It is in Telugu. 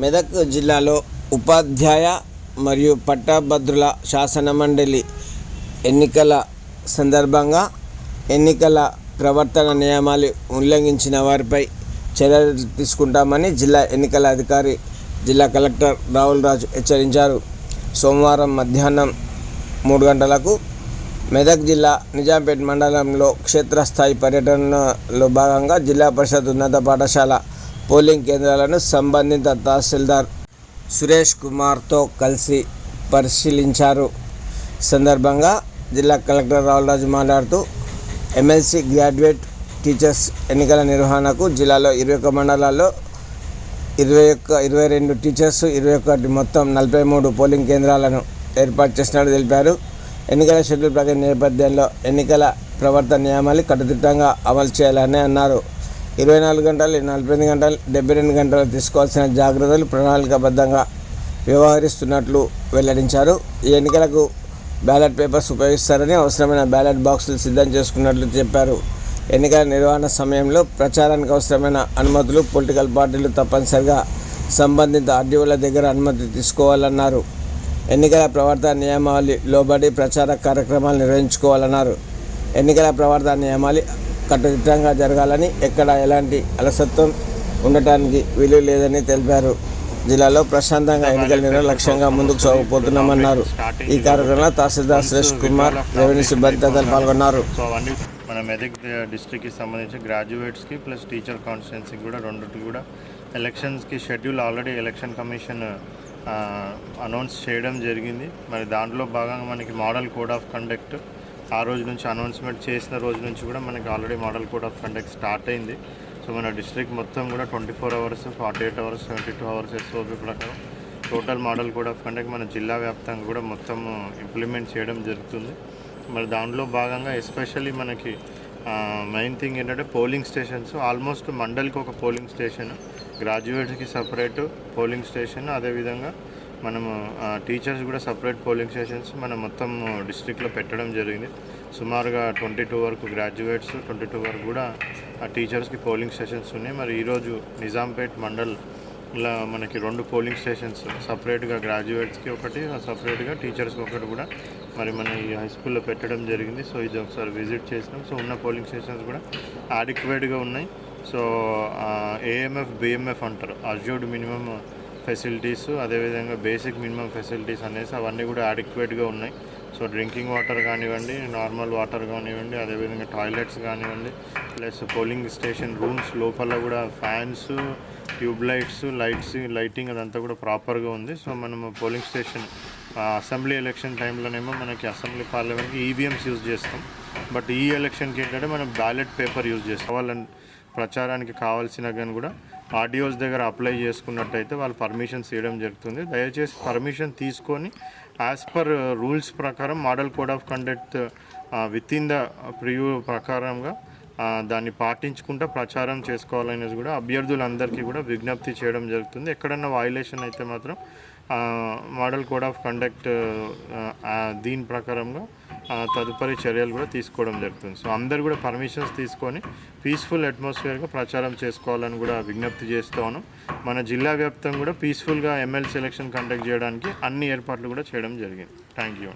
మెదక్ జిల్లాలో ఉపాధ్యాయ మరియు పట్టభద్రుల శాసనమండలి ఎన్నికల సందర్భంగా ఎన్నికల ప్రవర్తన నియమాలు ఉల్లంఘించిన వారిపై చర్యలు తీసుకుంటామని జిల్లా ఎన్నికల అధికారి జిల్లా కలెక్టర్ రాహుల్ రాజు హెచ్చరించారు. సోమవారం మధ్యాహ్నం మూడు గంటలకు మెదక్ జిల్లా నిజాంపేట్ మండలంలో క్షేత్రస్థాయి పర్యటనలో భాగంగా జిల్లా పరిషత్ ఉన్నత పాఠశాల పోలింగ్ కేంద్రాలను సంబంధిత తహసీల్దార్ సురేష్ కుమార్తో కలిసి పరిశీలించారు. సందర్భంగా జిల్లా కలెక్టర్ రావులరాజు మాట్లాడుతూ ఎమ్మెల్సీ గ్రాడ్యుయేట్ టీచర్స్ ఎన్నికల నిర్వహణకు జిల్లాలో ఇరవై ఒక్క మండలాల్లో ఇరవై ఒక్క ఇరవై రెండు టీచర్స్ ఇరవై ఒకటి మొత్తం నలభై మూడు పోలింగ్ కేంద్రాలను ఏర్పాటు చేసినట్టు తెలిపారు. ఎన్నికల షెడ్యూల్ ప్రకారం నేపథ్యంలో ఎన్నికల ప్రవర్తన నియమాలు కట్టుదిట్టంగా అమలు చేయాలని అన్నారు. ఇరవై నాలుగు గంటలు నలభై ఎనిమిది గంటలు డెబ్బై రెండు గంటలు తీసుకోవాల్సిన జాగ్రత్తలు ప్రణాళికాబద్ధంగా వ్యవహరిస్తున్నట్లు వెల్లడించారు. ఈ ఎన్నికలకు బ్యాలెట్ పేపర్స్ ఉపయోగిస్తారని అవసరమైన బ్యాలెట్ బాక్సులు సిద్ధం చేసుకున్నట్లు చెప్పారు. ఎన్నికల నిర్వహణ సమయంలో ప్రచారానికి అవసరమైన అనుమతులు పొలిటికల్ పార్టీలు తప్పనిసరిగా సంబంధిత ఆర్డీఓల దగ్గర అనుమతి తీసుకోవాలన్నారు. ఎన్నికల ప్రవర్తన నియమావళి లోబడి ప్రచార కార్యక్రమాలు నిర్వహించుకోవాలన్నారు. ఎన్నికల ప్రవర్తన నియమావళి కట్టుదిట్టంగా జరగాలని ఎక్కడ ఎలాంటి అలసత్వం ఉండటానికి వీలు లేదని తెలిపారు. జిల్లాలో ప్రశాంతంగా ఎన్నికల నిర్వహణ లక్ష్యంగా ముందుకు సాగుపోతున్నామన్నారు. ఈ కార్యక్రమంలో తహసీల్దార్ సురేష్ కుమార్ రెవెన్యూ సిబ్బంది తదితరులు పాల్గొన్నారు. సో అవన్నీ మన మెదక్ డిస్ట్రిక్ట్కి సంబంధించి గ్రాడ్యుయేట్స్కి ప్లస్ టీచర్ కాన్స్టిట్యున్సీకి కూడా రెండింటికి కూడా ఎలక్షన్స్కి schedule already election commission announce చేయడం జరిగింది. మరి దాంట్లో భాగంగా మనకి మోడల్ కోడ్ ఆఫ్ కండక్ట్ ఆ రోజు నుంచి అనౌన్స్మెంట్ చేసిన రోజు నుంచి కూడా మనకి already model code of conduct start అయింది. సో మన డిస్ట్రిక్ట్ మొత్తం కూడా twenty four hours forty eight hours seventy two hours SOP ప్రకారం total model code of conduct మన జిల్లా వ్యాప్తంగా కూడా మొత్తం ఇంప్లిమెంట్ చేయడం జరుగుతుంది. మరి దాంట్లో భాగంగా ఎస్పెషల్లీ మనకి మెయిన్ థింగ్ ఏంటంటే పోలింగ్ స్టేషన్స్ ఆల్మోస్ట్ మండలికి ఒక పోలింగ్ స్టేషన్ గ్రాడ్యుయేట్స్కి సపరేట్ పోలింగ్ స్టేషన్ అదేవిధంగా మనము టీచర్స్ కూడా సపరేట్ పోలింగ్ స్టేషన్స్ మనం మొత్తం డిస్ట్రిక్ట్లో పెట్టడం జరిగింది. సుమారుగా ట్వంటీ టూ వరకు గ్రాడ్యుయేట్స్ ట్వంటీ టూ వరకు కూడా ఆ టీచర్స్కి పోలింగ్ స్టేషన్స్ ఉన్నాయి. మరి ఈరోజు నిజాంపేట్ మండల్ ఇలా మనకి రెండు పోలింగ్ స్టేషన్స్ సపరేట్గా గ్రాడ్యుయేట్స్కి ఒకటి సపరేట్గా టీచర్స్కి ఒకటి కూడా మరి మన ఈ హై స్కూల్లో పెట్టడం జరిగింది. సో ఇది ఒకసారి విజిట్ చేసినాం. సో ఉన్న పోలింగ్ స్టేషన్స్ కూడా ఆడిక్వేట్గా ఉన్నాయి. సో ఏఎంఎఫ్ బిఎంఎఫ్ అంటారు. అర్జూడ్ మినిమం ఫెసిలిటీస్ అదేవిధంగా బేసిక్ మినిమం ఫెసిలిటీస్ అనేసి అవన్నీ కూడా అడిక్వేట్గా ఉన్నాయి. సో డ్రింకింగ్ వాటర్ కానివ్వండి నార్మల్ వాటర్ కానివ్వండి అదేవిధంగా టాయిలెట్స్ కానివ్వండి ప్లస్ పోలింగ్ స్టేషన్ రూమ్స్ లోపల కూడా fans tube lights lights lighting అదంతా కూడా ప్రాపర్గా ఉంది. సో మనము పోలింగ్ స్టేషన్ అసెంబ్లీ ఎలక్షన్ టైంలోనేమో మనకి అసెంబ్లీ పార్లమెంట్కి ఈవీఎంస్ యూజ్ చేస్తాం. బట్ ఈ ఎలక్షన్కి ఏంటంటే మనం బ్యాలెట్ పేపర్ యూజ్ చేస్తాం. వాళ్ళని ప్రచారానికి కావాల్సిన కానీ కూడా ఆర్డియోస్ దగ్గర అప్లై చేసుకున్నట్టయితే వాళ్ళు పర్మిషన్స్ ఇవ్వడం జరుగుతుంది. దయచేసి పర్మిషన్ తీసుకొని యాజ్ పర్ రూల్స్ ప్రకారం model code of conduct within the purview ప్రకారంగా దాన్ని పాటించుకుంటూ ప్రచారం చేసుకోవాలనేది కూడా అభ్యర్థులందరికీ కూడా విజ్ఞప్తి చేయడం జరుగుతుంది. ఎక్కడన్నా వాయులేషన్ అయితే మాత్రం మోడల్ కోడ్ ఆఫ్ కండక్ట్ దీని ప్రకారంగా తదుపరి చర్యలు కూడా తీసుకోవడం జరుగుతుంది. సో అందరు కూడా పర్మిషన్స్ తీసుకొని పీస్ఫుల్ అట్మాస్ఫియర్గా ప్రచారం చేసుకోవాలని కూడా విజ్ఞప్తి చేస్తాను మన జిల్లా వ్యాప్తంగా కూడా పీస్ఫుల్గా ఎమ్మెల్సీ ఎలక్షన్ కండక్ట్ చేయడానికి అన్ని ఏర్పాట్లు కూడా చేయడం జరిగింది. Thank you